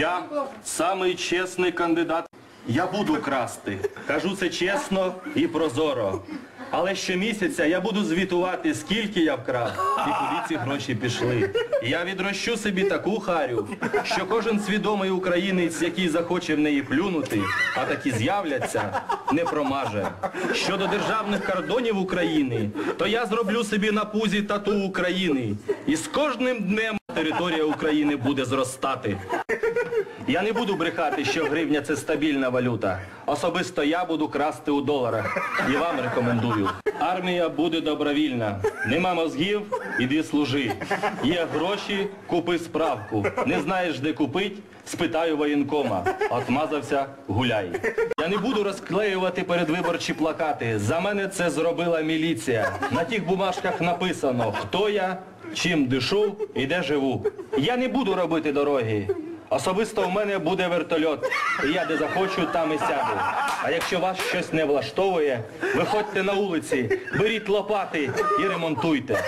Я самий чесний кандидат. Я буду красти. Кажу це чесно і прозоро. Але щомісяця я буду звітувати, скільки я вкрав і куди ці гроші пішли. Я відрощу собі таку харю, що кожен свідомий українець, який захоче в неї плюнути, а такі з'являться, не промаже. Щодо державних кордонів України, то я зроблю собі на пузі тату України. І з кожним днем територія України буде зростати. Я не буду брехати, що гривня це стабільна валюта. Особисто я буду красти у доларах. І вам рекомендую. Армія буде добровільна. Нема мозгів, іди служи. Є гроші, купи справку. Не знаєш, де купить, спитаю воєнкома. Отмазався, гуляй. Я не буду розклеювати передвиборчі плакати. За мене це зробила міліція. На тих бумажках написано, хто я, чим дишу і де живу. Я не буду робити дороги. Особисто в мене буде вертольот, і я де захочу, там і сяду. А якщо вас щось не влаштовує, виходьте на вулиці, беріть лопати і ремонтуйте.